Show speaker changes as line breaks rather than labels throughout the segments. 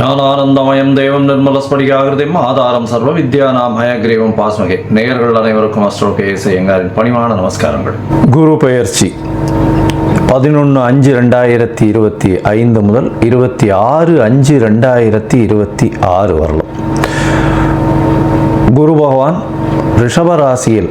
ஞானானந்தமயம் தேவம் நிர்மலஸ்படிகாகிருதியும் ஆதாரம் சர்வ வித்யானாம் ஹயக்ரீவம் பாஸ்மகே. நேயர்கள் அனைவருக்கும் அஸ்ட்ரோ கே எஸ் ஐயங்காரின் பணிவான நமஸ்காரங்கள்.
குரு பெயர்ச்சி பதினொன்று அஞ்சு ரெண்டாயிரத்தி இருபத்தி ஐந்து முதல் இருபத்தி ஆறு அஞ்சு ரெண்டாயிரத்தி இருபத்தி ஆறு வரலாம். குரு பகவான் ரிஷபராசியில்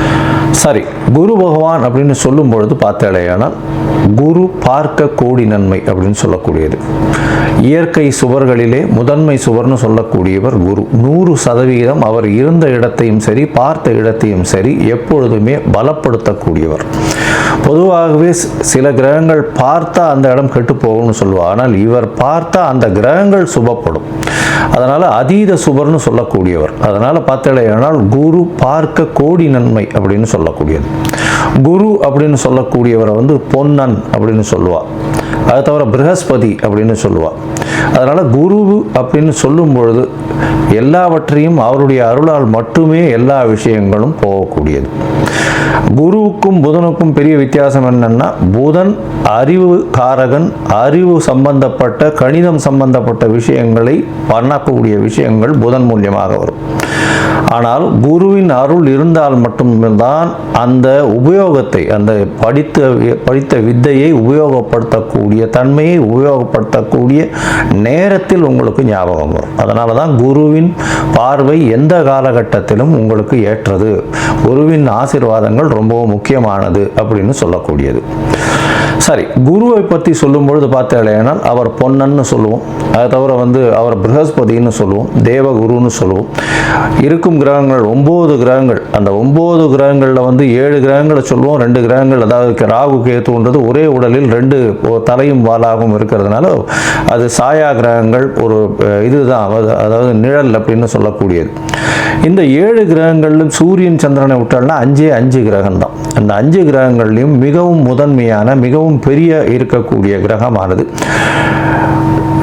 சரி குரு பகவான் அப்படின்னு சொல்லும் பொழுது பார்த்தாலேயானால் குரு பார்க்க கோடி நன்மை அப்படின்னு சொல்லக்கூடியது. இயற்கை சுவர்களிலே முதன்மை சுவர்னு சொல்லக்கூடியவர் குரு. நூறு சதவீதம் அவர் இருந்த இடத்தையும் சரி பார்த்த இடத்தையும் சரி எப்பொழுதுமே பலப்படுத்தக்கூடியவர். பொதுவாகவே சில கிரகங்கள் பார்த்தா அந்த இடம் கெட்டு போகும்னு சொல்லுவார் ஆனால் இவர் பார்த்தா அந்த கிரகங்கள் சுபப்படும். அதனால் அதீத சுபர்னு சொல்லக்கூடியவர். அதனால் பார்த்தாலேயானால் குரு பார்க்க கோடி நன்மை அப்படின்னு சொல்லக்கூடியது. குரு அப்படின்னு சொல்லக்கூடியவரை வந்து பொன்னன் அப்படின்னு சொல்லுவா. அதை தவிர ப்ரஹஸ்பதி அப்படின்னு சொல்லுவா. அதனால் குரு அப்படின்னு சொல்லும் பொழுது எல்லாவற்றையும் அவருடைய அருளால் மட்டுமே எல்லா விஷயங்களும் போகக்கூடியது. குருவுக்கும் புதனுக்கும் பெரிய வித்தியாசம் என்னன்னா புதன் அறிவு காரகன் அறிவு சம்பந்தப்பட்ட கணிதம் சம்பந்தப்பட்ட விஷயங்களை பண்ணக்கூடிய விஷயங்கள் புதன் மூலியமாக வரும். ஆனால் குருவின் அருள் இருந்தால் மட்டும்தான் அந்த உபயோகத்தை அந்த படித்த படித்த வித்தையை உபயோகப்படுத்தக்கூடிய தன்மையை உபயோகப்படுத்தக்கூடிய நேரத்தில் உங்களுக்கு ஞாபகம் வரும். அதனால தான் குருவின் பார்வை எந்த காலகட்டத்திலும் உங்களுக்கு ஏற்றது. குருவின் ஆசீர்வாதங்கள் ரொம்பவும் முக்கியமானது அப்படின்னு சொல்லக்கூடியது. சரி குருவை பற்றி சொல்லும் பொழுது பார்த்தேனால் அவர் பொன்னன்னு சொல்லுவோம். அதை தவிர வந்து அவர் ப்ரஹஸ்பதினு சொல்லுவோம் தேவகுருன்னு சொல்லுவோம். இருக்கும் கிரகங்கள் ஒம்பது கிரகங்கள். அந்த ஒம்பது கிரகங்களில் வந்து ஏழு கிரகங்களை சொல்லுவோம் ரெண்டு கிரகங்கள் அதாவது ராகு கேத்துன்றது ஒரே உடலில் ரெண்டு தலையும் வாலாகவும் இருக்கிறதுனால அது சாயா கிரகங்கள் ஒரு இதுதான். அதாவது நிழல் அப்படின்னு சொல்லக்கூடியது. இந்த ஏழு கிரகங்களிலும் சூரியன் சந்திரனை விட்டால்னா அஞ்சே அஞ்சு கிரகம் தான் அந்த அஞ்சு கிரகங்கள்லையும் மிகவும் முதன்மையான மிகவும் பெரிய இருக்கக்கூடிய கிரகமானது.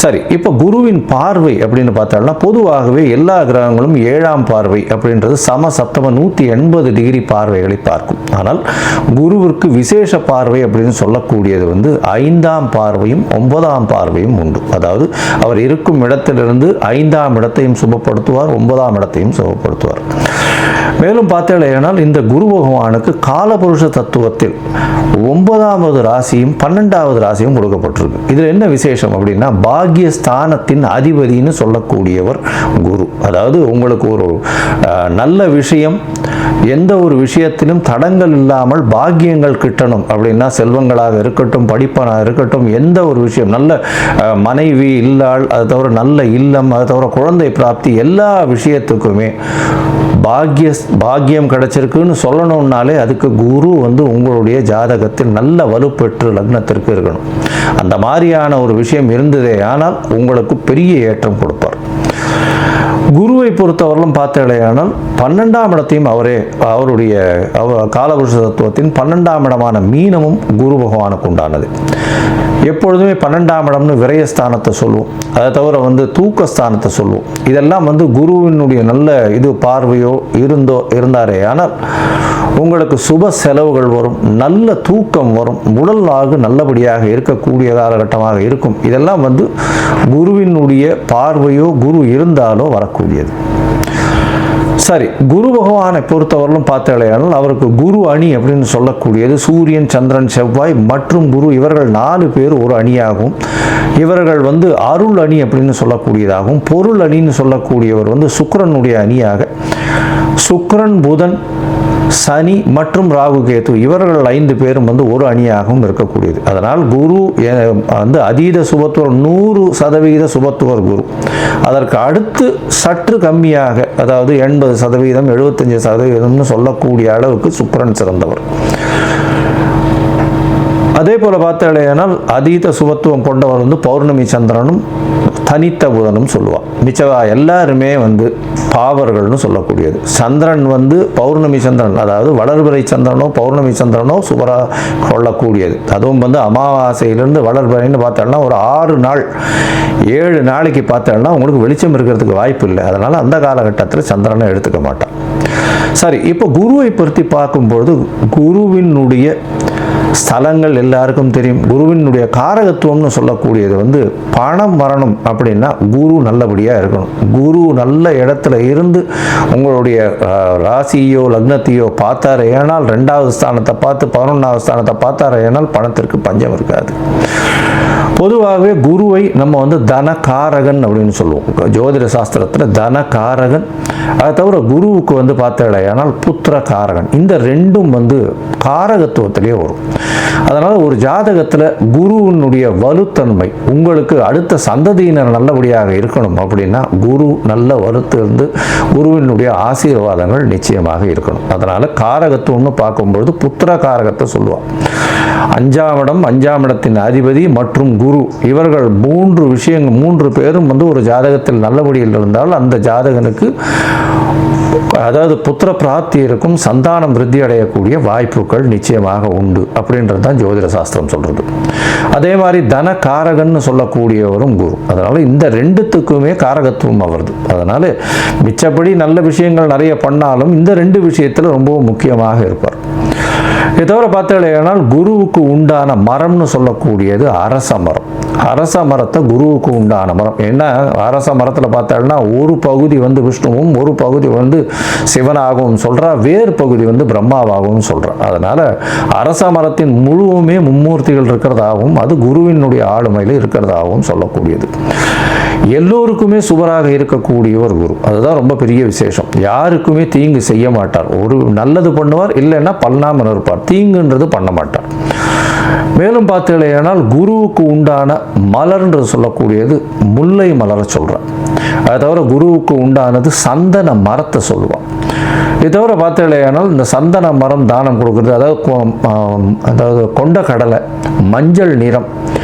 சரி இப்போ குருவின் பார்வை அப்படின்னு பார்த்தோம்னா பொதுவாகவே எல்லா கிரகங்களும் ஏழாம் பார்வை அப்படின்றது சம சப்தம நூற்றி எண்பது டிகிரி பார்வைகளை பார்க்கும். ஆனால் குருவிற்கு விசேஷ பார்வை அப்படின்னு சொல்லக்கூடியது வந்து ஐந்தாம் பார்வையும் ஒன்பதாம் பார்வையும் உண்டு. அதாவது அவர் இருக்கும் இடத்திலிருந்து ஐந்தாம் இடத்தையும் சுபப்படுத்துவார் ஒன்பதாம் இடத்தையும் சுபப்படுத்துவார். மேலும் பார்த்தேனால் இந்த குரு பகவானுக்கு காலபுருஷ தத்துவத்தில் ஒன்பதாவது ராசியும் பன்னெண்டாவது ராசியும் கொடுக்கப்பட்டிருக்கு. இதில் என்ன விசேஷம் அப்படின்னா பாக்யஸ்தானத்தின் அதிபதின்னு சொல்லக்கூடியவர் குரு. அதாவது உங்களுக்கு ஒரு நல்ல விஷயம் எந்த ஒரு விஷயத்திலும் தடங்கள் இல்லாமல் பாக்கியங்கள் கிட்டணும் அப்படின்னா செல்வங்களாக இருக்கட்டும் படிப்பனாக இருக்கட்டும் எந்த ஒரு விஷயம் நல்ல மனைவி இல்லாள் அது தவிர நல்ல இல்லம் அது தவிர குழந்தை பிராப்தி எல்லா விஷயத்துக்குமே பாக்கிய பாக்கியம் கிடச்சிருக்குன்னு சொல்லணும்னாலே அதுக்கு குரு வந்து உங்களுடைய ஜாதகத்தில் நல்ல வலுப்பெற்று லக்னத்திற்கு இருக்கணும். அந்த மாதிரியான ஒரு விஷயம் இருந்ததே ஆனால் உங்களுக்கு பெரிய ஏற்றம் கொடுப்பார். பொறுத்தவரையிலும் பார்த்தடையானால் பன்னெண்டாம் இடத்தையும் அவரே அவருடைய அவர் காலபுருஷ தத்துவத்தின் பன்னெண்டாம் இடமான மீனமும் குரு பகவானுக்கு உண்டானது. எப்பொழுதுமே பன்னெண்டாம் இடம்னு விரயஸ்தானத்தை சொல்லுவோம். அதை தவிர வந்து தூக்கஸ்தானத்தை சொல்லுவோம். இதெல்லாம் வந்து குருவினுடைய நல்ல இது பார்வையோ இருந்தோ இருந்தாரே. ஆனால் உங்களுக்கு சுப செலவுகள் வரும் நல்ல தூக்கம் வரும் உடல் ஆகு நல்லபடியாக இருக்கக்கூடிய காலகட்டமாக இருக்கும். இதெல்லாம் வந்து குருவினுடைய பார்வையோ குரு இருந்தாலோ வரக்கூடியது. சரி குரு பகவானை பொறுத்தவரையிலும் பார்த்தாலேயானால் அவருக்கு குரு அணி அப்படின்னு சொல்லக்கூடியது. சூரியன் சந்திரன் செவ்வாய் மற்றும் குரு இவர்கள் நாலு பேர் ஒரு அணியாகும் இவர்கள் வந்து அருள் அணி அப்படின்னு சொல்லக்கூடியதாகவும் பொருள் அணின்னு சொல்லக்கூடியவர் வந்து சுக்கரனுடைய அணியாக. சுக்கரன் புதன் சனி மற்றும் ராகு கேது இவர்கள் ஐந்து பேரும் வந்து ஒரு அணியாகவும் இருக்கக்கூடியது. அதனால் குரு வந்து அதீத சுபத்துவர் நூறு சதவீத சுபத்துவர் குரு. அதற்கு அடுத்து சற்று கம்மியாக அதாவது எண்பது சதவீதம் எழுபத்தஞ்சு சதவீதம்னு சொல்லக்கூடிய அளவுக்கு சுக்கரன் சிறந்தவர். அதே போல் பார்த்தாலேனால் அதீத சுபத்துவம் கொண்டவர் வந்து பௌர்ணமி சந்திரனும் தனித்த புதனும் சொல்லுவாள் மிச்சவா எல்லாருமே வந்து பாவர்கள்னு சொல்லக்கூடியது. சந்திரன் வந்து பௌர்ணமி சந்திரன் அதாவது வளர்பிறை சந்திரனோ பௌர்ணமி சந்திரனோ சுவராக கொள்ளக்கூடியது. அதுவும் வந்து அமாவாசையிலிருந்து வளர்பிறைன்னு பார்த்தோம்னா ஒரு ஆறு நாள் ஏழு நாளைக்கு பார்த்தோம்னா உங்களுக்கு வெளிச்சம் இருக்கிறதுக்கு வாய்ப்பு இல்லை. அதனால் அந்த காலகட்டத்தில் சந்திரனை எடுத்துக்க மாட்டான். சரி இப்போ குருவை பற்றி பார்க்கும்பொழுது குருவினுடைய ஸ்தலங்கள் எல்லாருக்கும் தெரியும். குருவினுடைய காரகத்துவம்னு சொல்லக்கூடியது வந்து பணம் வரணும் அப்படின்னா குரு நல்லபடியாக இருக்கணும். குரு நல்ல இடத்துல இருந்து உங்களுடைய ராசியோ லக்னத்தையோ பார்த்தாரு ஏனால் ரெண்டாவது ஸ்தானத்தை பார்த்து பதினொன்றாவது ஸ்தானத்தை பார்த்தாரு ஏனால் பணத்திற்கு பஞ்சம் இருக்காது. பொதுவாகவே குருவை நம்ம வந்து தனகாரகன் அப்படின்னு சொல்லுவோம். ஜோதிட சாஸ்திரத்தில் தனகாரகன். அதை தவிர குருவுக்கு வந்து பார்த்தடையானால் புத்திர காரகன் இந்த ரெண்டும் வந்து காரகத்துவத்திலே வரும். அதனால் ஒரு ஜாதகத்தில் குருவினுடைய வலுத்தன்மை உங்களுக்கு அடுத்த சந்ததியினர் நல்லபடியாக இருக்கணும் அப்படின்னா குரு நல்ல வலுத்து இருந்து குருவினுடைய ஆசீர்வாதங்கள் நிச்சயமாக இருக்கணும். அதனால் காரகத்துவம்னு பார்க்கும்பொழுது புத்திர காரகத்தை சொல்லுவாள் அஞ்சாம் இடம் அஞ்சாம் இடத்தின் அதிபதி மற்றும் குரு. இவர்கள் மூன்று விஷயங்கள் மூன்று பேரும் வந்து ஒரு ஜாதகத்தில் நல்லபடியில் இருந்தால் அந்த ஜாதகனுக்கு அதாவது புத்திர பிராப்தி இருக்கும் சந்தானம் விருத்தி அடையக்கூடிய வாய்ப்புகள் நிச்சயமாக உண்டு அப்படின்றது தான் ஜோதிட சாஸ்திரம் சொல்கிறது அதே மாதிரி தன காரகன்னு சொல்லக்கூடியவரும் குரு. அதனால் இந்த ரெண்டுத்துக்குமே காரகத்துவம் அவருது. அதனால் மிச்சப்படி நல்ல விஷயங்கள் நிறைய பண்ணாலும் இந்த ரெண்டு விஷயத்தில் ரொம்பவும் முக்கியமாக இருப்பார். இதை தவிர பார்த்தீங்கன்னா குருவுக்கு உண்டான மரம்னு சொல்லக்கூடியது அரச மரம். அரச மரத்தை குருவுக்கு உண்டான மரம். ஏன்னா அரச மரத்தில் பார்த்தோம்னா ஒரு பகுதி வந்து விஷ்ணுவும் ஒரு பகுதி வந்து சிவனாகவும் சொல்கிறா வேறு பகுதி வந்து பிரம்மாவாகவும் சொல்கிறா அதனால் அரச மரத்தின் முழுவுமே மும்மூர்த்திகள் இருக்கிறதாகவும் அது குருவினுடைய ஆளுமையில் இருக்கிறதாகவும் சொல்லக்கூடியது. எல்லோருக்குமே சுவராக இருக்கக்கூடிய ஒரு குரு. அதுதான் ரொம்ப பெரிய விசேஷம். யாருக்குமே தீங்கு செய்ய மாட்டார். ஒரு நல்லது பண்ணுவார் இல்லைன்னா பண்ணாமல் இருப்பார். தீங்குன்றது பண்ண மாட்டார். மேலும் பார்த்தீங்கன்னா குருவுக்கு உண்டான மலர்ன்றது சொல்லக்கூடியது முல்லை மலரை சொல்கிறேன் அதை தவிர குருவுக்கு உண்டானது சந்தன மரத்தை சொல்லுவான் இது தவிர பார்த்தீங்கன்னா இந்த சந்தன மரம் தானம் கொடுக்குறது அதாவது கொ- அதாவது கொண்ட கடலை மஞ்சள் நிறம்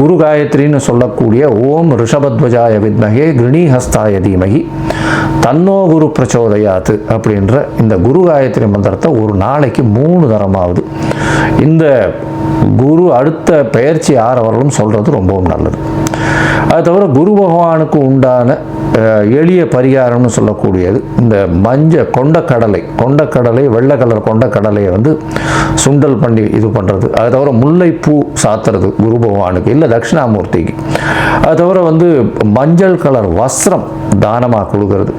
குரு காயத்ரின்னு சொல்லக்கூடிய ஓம் ரிஷபத்வஜாய வித்மகே கிருணிஹஸ்தாய தீமகி தன்னோ குரு பிரச்சோதயாத்து அப்படின்ற இந்த குரு காயத்ரி மந்திரத்தை ஒரு நாளைக்கு மூணு தரமாவது. இந்த குரு அடுத்த பெயர்ச்சி ஆறவர்களும் சொல்கிறது ரொம்பவும் நல்லது. அது தவிர குரு பகவானுக்கு உண்டான எளிய பரிகாரம்னு சொல்லக்கூடியது. இந்த மஞ்ச கொண்டக்கடலை கொண்டக்கடலை வெள்ளை கலர் கொண்டக்கடலையை வந்து சுண்டல் பண்ணி இது பண்ணுறது அது தவிர முல்லைப்பூ சாத்துறது குரு பகவானுக்கு இல்லை தட்சிணாமூர்த்திக்கு. அது தவிர வந்து மஞ்சள் கலர் வஸ்திரம் தானமாக கொடுக்கறது.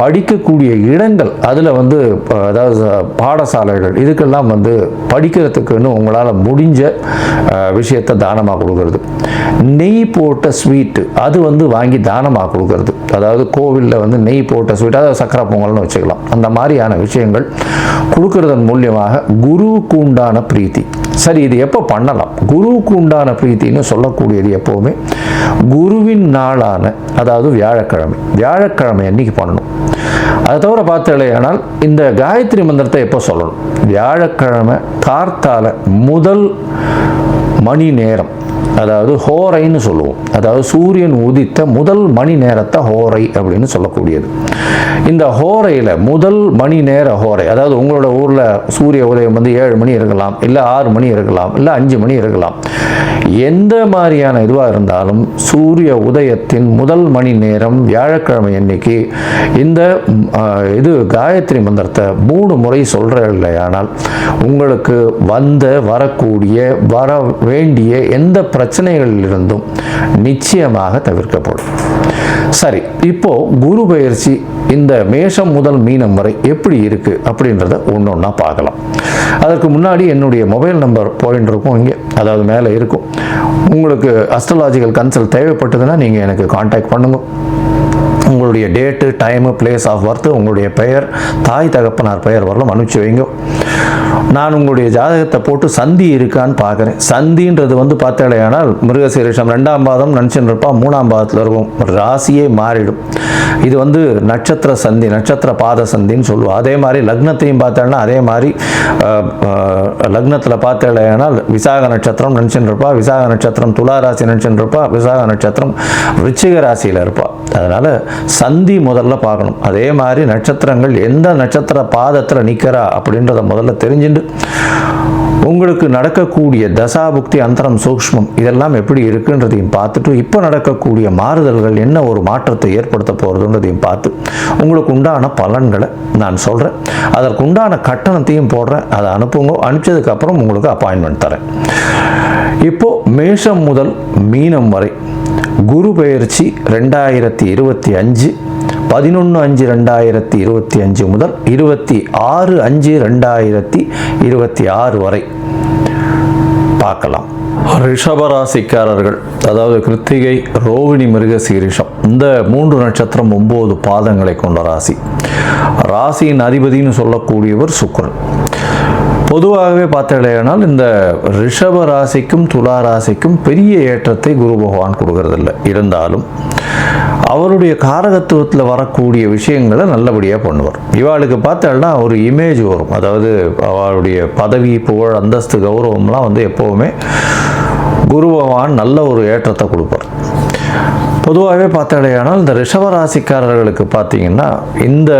படிக்கக்கூடிய இடங்கள் அதில் வந்து அதாவது பாடசாலைகள் இதுக்கெல்லாம் வந்து படிக்கிறதுக்குன்னு உங்களால் முடிஞ்ச விஷயத்தை தானமாக கொடுக்கறது. நெய் போட்ட ஸ்வீட்டு அது வந்து வாங்கி தானமாக கொடுக்கறது. அதாவது கோவிலில் வந்து நெய் போட்ட ஸ்வீட் அதாவது சக்கரை பொங்கல்னு வச்சுக்கலாம். அந்த மாதிரியான விஷயங்கள் கொடுக்கறதன் மூலியமாக குருவுக்கு உண்டான பிரீத்தி. சரி இது எப்போ பண்ணலாம்? குருவுக்கு உண்டான பிரீத்தின்னு சொல்லக்கூடியது எப்போவுமே குருவின் நாளான அதாவது வியாழக்கிழமை. வியாழக்கிழமை அன்னைக்கு பண்ணணும். அதை தவிர பார்த்தலையானால் இந்த காயத்ரி மந்திரத்தை எப்போ சொல்லணும்? வியாழக்கிழமை கார்த்தால முதல் மணி நேரம். அதாவது ஹோரைன்னு சொல்லுவோம். அதாவது சூரியன் உதித்த முதல் மணி நேரத்தை ஹோரை அப்படின்னு சொல்லக்கூடியது. இந்த ஹோரையில் முதல் மணி நேர ஹோரை அதாவது உங்களோட ஊரில் சூரிய உதயம் வந்து ஏழு மணி இருக்கலாம் இல்லை ஆறு மணி இருக்கலாம் இல்லை அஞ்சு மணி இருக்கலாம். எந்த மாதிரியான இதுவாக இருந்தாலும் சூரிய உதயத்தின் முதல் மணி நேரம் வியாழக்கிழமை அன்னைக்கு இந்த இது காயத்ரி மந்திரத்தை மூணு முறை சொல்கிற இல்லையானால் உங்களுக்கு வந்த வரக்கூடிய வர வேண்டிய எந்த பிரச்சனை பிரச்சனைகளிலிருந்தும் நிச்சயமாக தவிர்க்கப்படும். சரி இப்போ குரு பயிற்சி இந்த மேஷம் முதல் மீனம் வரை எப்படி இருக்கு அப்படின்றத ஒன்று ஒன்றா பார்க்கலாம். அதற்கு முன்னாடி என்னுடைய மொபைல் நம்பர் பாயிண்ட் இருக்கும் இங்கே அதாவது மேலே இருக்கும். உங்களுக்கு அஸ்ட்ரலாஜிக்கல் கன்சல்ட் தேவைப்பட்டதுன்னா நீங்கள் எனக்கு காண்டாக்ட் பண்ணுங்க. உங்களுடைய date time place of birth உங்களுடைய பெயர் தாய் தகப்பனார் பெயர் வரலாம் அனுப்பிச்சு வைங்க. நான் உங்களுடைய ஜாதகத்தை போட்டு சந்தி இருக்கான்னு பார்க்குறேன். சந்தின்றது வந்து பார்த்தாலேயானால் மிருகசீரிஷம் ரெண்டாம் பாதம் நினச்சின்னு இருப்பா மூணாம் பாதத்தில் இருக்கும். ராசியே மாறிடும். இது வந்து நட்சத்திர சந்தி நட்சத்திர பாத சந்தின்னு சொல்லுவோம். அதே மாதிரி லக்னத்தையும் பார்த்தேன்னா அதே மாதிரி லக்னத்தில் பார்த்தேனால் விசாக நட்சத்திரம் நினச்சின்னு இருப்பா விசாக நட்சத்திரம் துலா ராசி நினச்சின்னு இருப்பா விசாக நட்சத்திரம் ரிச்சிக ராசியில் இருப்பா. அதனால் சந்தி முதல்ல பார்க்கணும். அதே மாதிரி நட்சத்திரங்கள் எந்த நட்சத்திர பாதத்தில் நிற்கிறா அப்படின்றத முதல்ல தெரிஞ்சுட்டு உங்களுக்கு நடக்கக்கூடிய தசாபுக்தி அந்தரம் சூக்ஷ்மம் இதெல்லாம் எப்படி இருக்குன்றதையும் பார்த்துட்டு இப்போ நடக்கக்கூடிய மாறுதல்கள் என்ன ஒரு மாற்றத்தை ஏற்படுத்த போகிறதுன்றதையும் பார்த்து உங்களுக்கு உண்டான பலன்களை நான் சொல்கிறேன் அதற்கு உண்டான கட்டணத்தையும் போடுறேன். அதை அனுப்புங்க. அனுப்பிச்சதுக்கப்புறம் உங்களுக்கு அப்பாயின்மெண்ட் தரேன். இப்போ மேஷம் முதல் மீனம் வரை குரு பெயர்ச்சி ரெண்டாயிரத்தி இருபத்தி அஞ்சு பதினொன்று அஞ்சு ரெண்டாயிரத்தி இருபத்தி அஞ்சு முதல் இருபத்தி ஆறு அஞ்சு ரெண்டாயிரத்தி இருபத்தி ஆறு வரை. பார்க்கலாம். ரிஷபராசிக்காரர்கள் அதாவது கிருத்திகை ரோகிணி மிருக சீரிஷம் இந்த மூன்று நட்சத்திரம் ஒன்பது பாதங்களை கொண்ட ராசி. ராசியின் அதிபதினு சொல்லக்கூடியவர் சுக்கரன். பொதுவாகவே பார்த்தீங்கன்னா இந்த ரிஷப ராசிக்கும் துலா ராசிக்கும் பெரிய ஏற்றத்தை குரு பகவான் கொடுக்கறதில்ல. இருந்தாலும் அவருடைய காரகத்துவத்தில் வரக்கூடிய விஷயங்களை நல்லபடியாக பண்ணுவார். இவாளுக்கு பார்த்தாள்னா ஒரு இமேஜ் வரும். அதாவது அவளுடைய பதவி புகழ் அந்தஸ்து கௌரவம்லாம் வந்து எப்போவுமே குரு பகவான் நல்ல ஒரு ஏற்றத்தை கொடுப்பார். பொதுவாகவே பார்த்தாலேயானால் இந்த ரிஷபராசிக்காரர்களுக்கு பார்த்தீங்கன்னா இந்த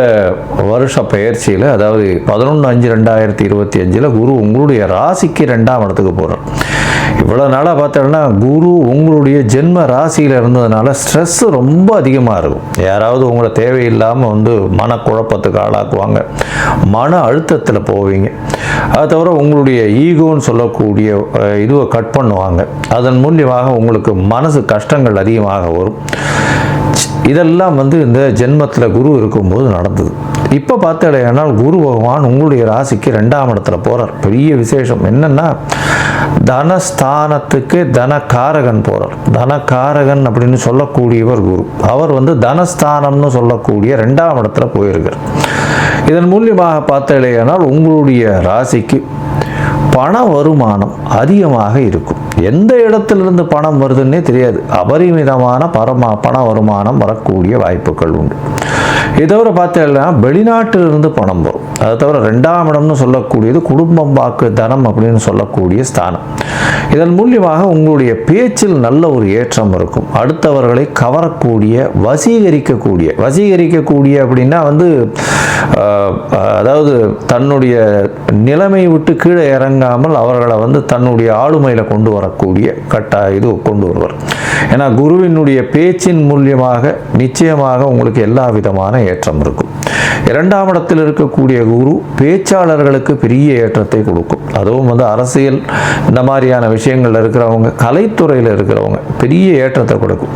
வருஷ பயிற்சியில் அதாவது பதினொன்று அஞ்சு ரெண்டாயிரத்தி இருபத்தி அஞ்சில் குரு உங்களுடைய ராசிக்கு ரெண்டாம் இடத்துக்கு போகிறார் இவ்வளோ நாளாக பார்த்தோம்னா குரு உங்களுடைய ஜென்ம ராசியில் இருந்ததுனால ஸ்ட்ரெஸ் ரொம்ப அதிகமாக இருக்கும். யாராவது உங்களை தேவையில்லாமல் வந்து மனக்குழப்பத்துக்கு ஆளாக்குவாங்க. மன அழுத்தத்தில் போவீங்க. அது தவிர உங்களுடைய ஈகோன்னு சொல்லக்கூடிய இதுவை கட் பண்ணுவாங்க. அதன் மூலியமாக உங்களுக்கு மனசு கஷ்டங்கள் அதிகமாக வரும். இதெல்லாம் வந்து இந்த ஜென்மத்தில் குரு இருக்கும்போது நடந்தது. இப்போ பார்த்தாலேயானால் குரு பகவான் உங்களுடைய ராசிக்கு ரெண்டாம் இடத்துல போகிறார் பெரிய விசேஷம். என்னென்னா தனஸ்தானத்துக்கு தனகாரகன் போகிறார் தனகாரகன் அப்படின்னு சொல்லக்கூடியவர் குரு. அவர் வந்து தனஸ்தானம்னு சொல்லக்கூடிய ரெண்டாம் இடத்துல போயிருக்கார். இதன் மூலியமாக பார்த்தாலேயானால் உங்களுடைய ராசிக்கு பண வருமானம் அதிகமாக இருக்கும். எந்த இடத்திலிருந்து பணம் வருதுன்னே தெரியாது. அபரிமிதமான பரமா பண வருமானம் வரக்கூடிய வாய்ப்புகள் உண்டு. இதை தவிர பார்த்தீங்கன்னா வெளிநாட்டிலிருந்து பணம் வரும். அதை தவிர ரெண்டாம் இடம்னு சொல்லக்கூடியது குடும்பம் வாக்கு தனம் அப்படின்னு சொல்லக்கூடிய ஸ்தானம். இதன் மூலியமாக உங்களுடைய பேச்சில் நல்ல ஒரு ஏற்றம் இருக்கும். அடுத்தவர்களை கவரக்கூடிய வசீகரிக்கக்கூடிய வசீகரிக்கக்கூடிய அப்படின்னா வந்து அதாவது தன்னுடைய நிலைமை விட்டு கீழே இறங்காமல் அவர்களை வந்து தன்னுடைய ஆளுமையில் கொண்டு வரக்கூடிய கட்டா இது கொண்டு வருவார். ஏன்னா குருவினுடைய பேச்சின் மூலியமாக நிச்சயமாக உங்களுக்கு எல்லா விதமான ஏற்றம் இருக்கும். இரண்டாம் இடத்தில் இருக்கக்கூடிய குரு பேச்சாளர்களுக்கு பெரிய ஏற்றத்தை கொடுக்கும். அதுவும் வந்து அரசியல் இந்த மாதிரியான விஷயங்களில் இருக்கிறவங்க கலைத்துறையில் இருக்கிறவங்க பெரிய ஏற்றத்தை கொடுக்கும்.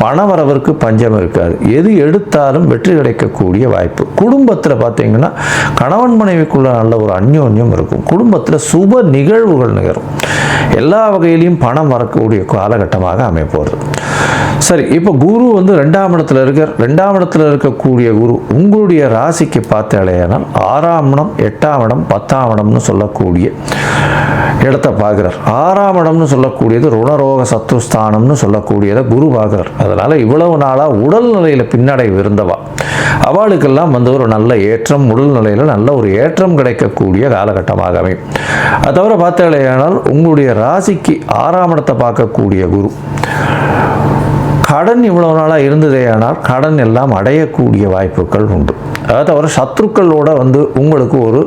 பணவரவிற்கு பஞ்சம் இருக்காது. எது எடுத்தாலும் வெற்றி கிடைக்கக்கூடிய வாய்ப்பு. குடும்பத்தில் பார்த்தீங்கன்னா கணவன் மனைவிக்குள்ள நல்ல ஒரு அந்யோன்யம் இருக்கும். குடும்பத்தில் சுப நிகழ்வுகள் நிகழும். எல்லா வகையிலையும் பணம் வரக்கூடிய காலகட்டமாக அமைப்போகிறது சரி இப்போ குரு வந்து ரெண்டாம் இடத்துல இருக்கார். ரெண்டாம் இடத்துல இருக்கக்கூடிய குரு உங்களுடைய ராசிக்கு பார்த்தாலேனால் ஆறாம் இடம் எட்டாம் இடம் பத்தாம் இடம்னு சொல்லக்கூடிய இடத்த பார்க்குறார். ஆறாம் இடம்னு சொல்லக்கூடியது ருணரோக சத்துஸ்தானம்னு சொல்லக்கூடியதை குரு பார்க்குறார். அதனால் இவ்வளவு நாளாக உடல்நிலையில் பின்னடைவு இருந்தவா? அவளுக்கெல்லாம் வந்து ஒரு நல்ல ஏற்றம் உடல்நிலையில் நல்ல ஒரு ஏற்றம் கிடைக்கக்கூடிய காலகட்டமாக அமையும் அது தவிர பார்த்தாலேயானால் உங்களுடைய ராசிக்கு ஆறாம் இடத்தை பார்க்கக்கூடிய குரு கடன் இவ்வளவு நாளாக இருந்ததே ஆனால் கடன் எல்லாம் அடையக்கூடிய வாய்ப்புகள் உண்டு. அதாவது அவர் சத்ருக்களோட வந்து உங்களுக்கு ஒரு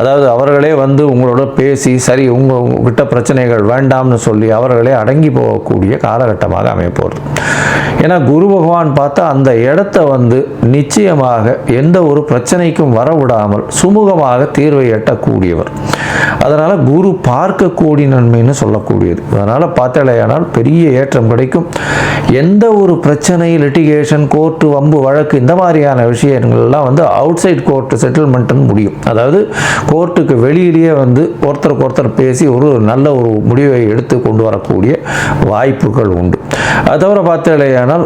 அதாவது அவர்களே வந்து உங்களோட பேசி சரி உங்ககிட்ட பிரச்சனைகள் வேண்டாம்னு சொல்லி அவர்களே அடங்கி போகக்கூடிய காலகட்டமாக அமையப்போகிறது ஏன்னா குரு பகவான் பார்த்தா அந்த இடத்த வந்து நிச்சயமாக எந்த ஒரு பிரச்சனைக்கும் வரவிடாமல் சுமூகமாக தீர்வை எட்டக்கூடியவர். அதனால் குரு பார்க்கக்கூடிய நன்மைன்னு சொல்லக்கூடியது. அதனால் பார்த்தாலேயானால் பெரிய ஏற்றம் கிடைக்கும். எந்த ஒரு பிரச்சனை லிட்டிகேஷன் கோர்ட்டு வம்பு வழக்கு இந்த மாதிரியான விஷயங்கள்லாம் வந்து அவுட் சைட் கோர்ட்டு செட்டில்மெண்ட்டுன்னு முடியும். அதாவது கோர்ட்டுக்கு வெளியிலேயே வந்து ஒருத்தருக்கு ஒருத்தர் பேசி ஒரு நல்ல ஒரு முடிவை எடுத்து கொண்டு வரக்கூடிய வாய்ப்புகள் உண்டு. அது தவிர பார்த்தாலேயானால்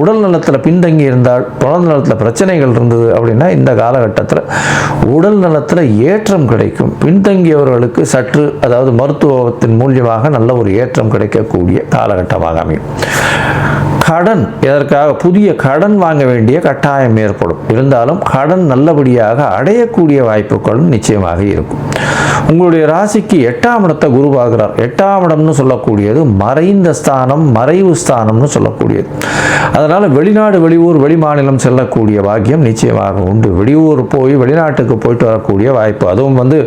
உடல் நலத்தில் பின்தங்கி இருந்தால் உடல் நலத்தில் பிரச்சனைகள் இருந்தது அப்படின்னா இந்த காலகட்டத்தில் உடல் நலத்தில் ஏற்றம் கிடைக்கும். பின்தங்கியவர்களுக்கு சற்று அதாவது மருத்துவத்தின் மூலியமாக நல்ல ஒரு ஏற்றம் கிடைக்கக்கூடிய காலகட்டமாக அமையும். கடன் எதற்காக? புதிய கடன் வாங்க வேண்டிய கட்டாயம் ஏற்படும். இருந்தாலும் கடன் நல்லபடியாக அடையக்கூடிய வாய்ப்புகளும் நிச்சயமாக இருக்கும். உங்களுடைய ராசிக்கு எட்டாம் இடத்தை குரு பார்க்கிறார். எட்டாம் இடம்னு சொல்லக்கூடியது மறைந்த ஸ்தானம் மறைவு ஸ்தானம்னு சொல்லக்கூடியது. அதனால் வெளிநாடு வெளியூர் வெளிமாநிலம் செல்லக்கூடிய பாக்கியம் நிச்சயமாக உண்டு. வெளியூர் போய் வெளிநாட்டுக்கு போயிட்டு வரக்கூடிய வாய்ப்பு. அதுவும் வந்து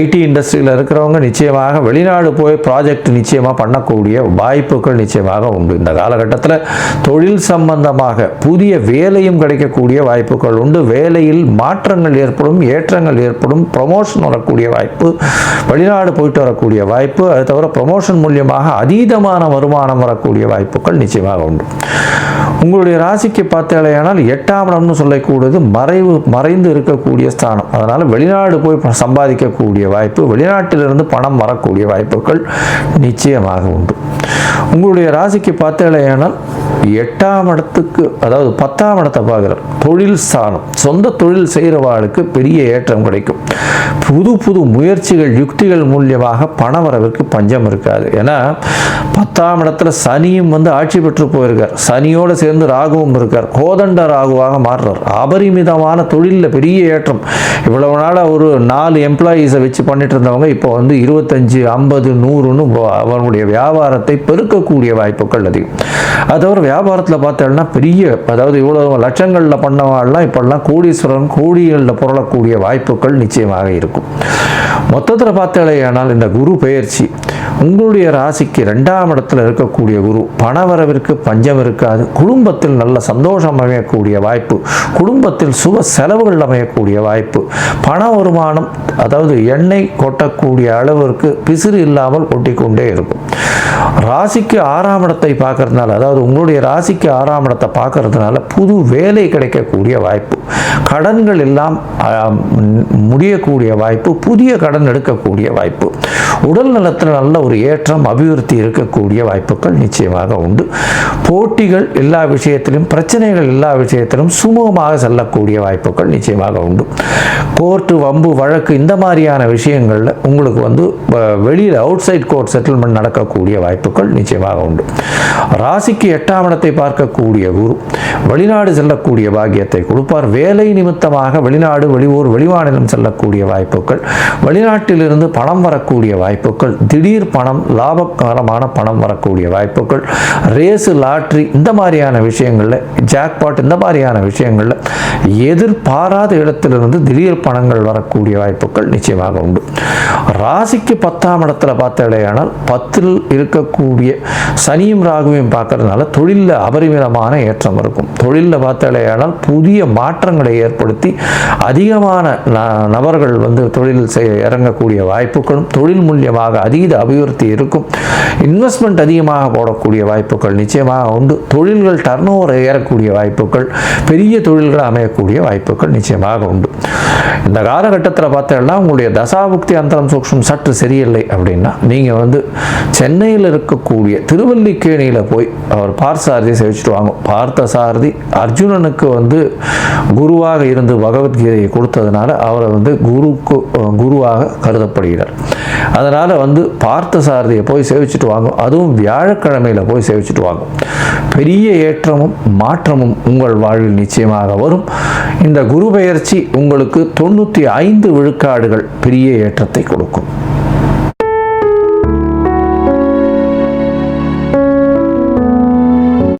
ஐடி இண்டஸ்ட்ரியில் இருக்கிறவங்க நிச்சயமாக வெளிநாடு போய் ப்ராஜெக்ட் நிச்சயமாக பண்ணக்கூடிய வாய்ப்புகள் நிச்சயமாக உண்டு. இந்த காலகட்டத்தில் தொழில் சம்பந்தமாக புதிய வேலையும் கிடைக்கக்கூடிய வாய்ப்புகள் உண்டு. வேலையில் மாற்றங்கள் ஏற்படும் ஏற்றங்கள் ஏற்படும் ப்ரமோஷன் வரக்கூடிய வாய்ப்பு வெளிநாடு போயிட்டு வரக்கூடிய வாய்ப்பு அது தவிர ப்ரமோஷன் மூலியமாக அதீதமான வருமானம் வரக்கூடிய வாய்ப்புகள் நிச்சயமாக உண்டு. உங்களுடைய ராசிக்கு பார்த்தாலேயானால் எட்டாம் இடம்னு சொல்லக்கூடியது மறைவு மறைந்து இருக்கக்கூடிய ஸ்தானம். அதனால் வெளிநாடு போய் சம்பாதிக்கக்கூடிய வாய்ப்பு வெளிநாட்டிலிருந்து பணம் வரக்கூடிய வாய்ப்புகள் நிச்சயமாக உண்டு. உங்களுடைய ராசிக்கு பார்த்தாலேயானால் எட்டாம் இடத்துக்கு அதாவது பத்தாம் இடத்தை பார்க்குறார் தொழில் ஸ்தானம் சொந்த தொழில் செய்கிறவாளுக்கு பெரிய ஏற்றம் கிடைக்கும். புது புது முயற்சிகள் யுக்திகள் மூலியமாக பண வரவிற்கு பஞ்சம் இருக்காது. ஏன்னா பத்தாம் இடத்துல சனியும் வந்து ஆட்சி பெற்று போயிருக்கார். சனியோடு சேர்ந்து ராகுவும் இருக்கார். கோதண்ட ராகுவாக மாறுறார். அபரிமிதமான தொழிலில் பெரிய ஏற்றம். இவ்வளவு நாளாக ஒரு நாலு எம்ப்ளாயீஸை வச்சு பண்ணிட்டு இருந்தவங்க இப்போ வந்து இருபத்தஞ்சு ஐம்பது நூறுன்னு அவனுடைய வியாபாரத்தை பெருக்கக்கூடிய வாய்ப்புகள் அதிகம். அது ஒரு வியாபாரத்தில் பார்த்தோம்னா பெரிய அதாவது இவ்வளோ லட்சங்களில் பண்ணவாள்லாம் இப்போல்லாம் கோடீஸ்வரன் கோடிகளில் புரளக்கூடிய வாய்ப்புகள் நிச்சயமாக இருக்கும். மொத்தத்தில் பார்த்தாலேயானால் இந்த குரு பெயர்ச்சி உங்களுடைய ராசிக்கு ரெண்டாம் இடத்துல இருக்கக்கூடிய குரு பணவரவிற்கு பஞ்சம் இருக்காது குடும்பத்தில் நல்ல சந்தோஷம் அமையக்கூடிய வாய்ப்பு குடும்பத்தில் சுப செலவுகள் அமையக்கூடிய வாய்ப்பு பண வருமானம் அதாவது எண்ணெய் கொட்டக்கூடிய அளவிற்கு பிசிறு இல்லாமல் கொட்டிக்கொண்டே இருக்கும். ராசிக்கு ஆறாம் இடத்தை பார்க்கறதுனால அதாவது உங்களுடைய ராசிக்கு ஆறாம் இடத்தை பார்க்கறதுனால புது வேலை கிடைக்கக்கூடிய வாய்ப்பு கடன்கள் எல்லாம் முடியக்கூடிய வாய்ப்பு புதிய கடன் எடுக்கக்கூடிய வாய்ப்பு. உடல் நலத்தில் நல்ல ஒரு ஏற்றம் அபிவிருத்தி இருக்கக்கூடிய வாய்ப்புகள் நிச்சயமாக உண்டு. போட்டிகள் எல்லா விஷயத்திலும் பிரச்சனைகள் எல்லா விஷயத்திலும் சுமூகமாக செல்லக்கூடிய வாய்ப்புகள் நிச்சயமாக உண்டு. கோர்ட்டு வம்பு வழக்கு இந்த மாதிரியான விஷயங்களில் உங்களுக்கு வந்து வெளியில் அவுட் சைட் கோர்ட் செட்டில்மெண்ட் நடக்கக்கூடிய வாய்ப்புகள் நிச்சயமாக உண்டு. ராசிக்கு எட்டாம் இடத்தை பார்க்கக்கூடிய குரு வெளிநாடு செல்லக்கூடிய பாக்கியத்தை கொடுப்பார். வேலை நிமித்தமாக வெளிநாடு வெளியூர் வெளிமாநிலம் செல்லக்கூடிய வாய்ப்புகள் வெளிநாட்டிலிருந்து பணம் வரக்கூடிய வாய்ப்புகள் திடீர் பணம் லாபகரமான பணம் வரக்கூடிய வாய்ப்புகள் ரேஸு லாட்ரி இந்த மாதிரியான விஷயங்களில் ஜாக்பாட் இந்த மாதிரியான விஷயங்களில் எதிர்பாராத இடத்திலிருந்து திடீர் பணங்கள் வரக்கூடிய வாய்ப்புகள் நிச்சயமாக உண்டு. ராசிக்கு பத்தாம் இடத்துல பார்த்தாலேயானால் பத்தில் இருக்கக்கூடிய சனியும் ராகுவையும் பார்க்கறதுனால தொழிலில் அபரிமிதமான ஏற்றம் இருக்கும். தொழிலில் பார்த்தாலேயானால் புதிய மாற்றங்களை ஏற்படுத்தி அதிகமான நபர்கள் வந்து தொழில் செய்ய இறங்கக்கூடிய வாய்ப்புகளும் தொழில் மூலியமாக அதீத அபிவிருத்தி இருக்கும். இன்வெஸ்ட்மெண்ட் அதிகமாக போடக்கூடிய வாய்ப்புகள் நிச்சயமாக உண்டு. தொழில்கள் டர்ன் ஏறக்கூடிய வாய்ப்புகள் பெரிய தொழில்கள் அமையக்கூடிய வாய்ப்புகள் நிச்சயமாக உண்டு. இந்த காலகட்டத்தில் பார்த்தோம்னா உங்களுடைய தசாபுக்தி அந்தரம் சூக்ஷம் சற்று சரியில்லை அப்படின்னா நீங்கள் வந்து சென்னையில் இருக்கக்கூடிய திருவல்லிக்கேணியில் போய் அவர் பார்த்த சாரதி சேவிச்சுட்டு வாங்க. பார்த்த சாரதி அர்ஜுனனுக்கு வந்து குருவாக இருந்து பகவத்கீதையை கொடுத்ததுனால அவரை வந்து குருக்கு குருவாக கருதப்படுகிறார். அதனால் வந்து பார்த்த சாரதியை போய் சேவிச்சுட்டு வாங்க. அதுவும் வியாழக்கிழமையில் போய் சேவிச்சுட்டு வாங்க. பெரிய ஏற்றமும் மாற்றமும் உங்கள் வாழ்வில் நிச்சயமாக வரும். இந்த குரு பெயர்ச்சி உங்களுக்கு தொண்ணூற்றி ஐந்து விழுக்காடுகள் பெரிய ஏற்றத்தை கொடுக்கும்.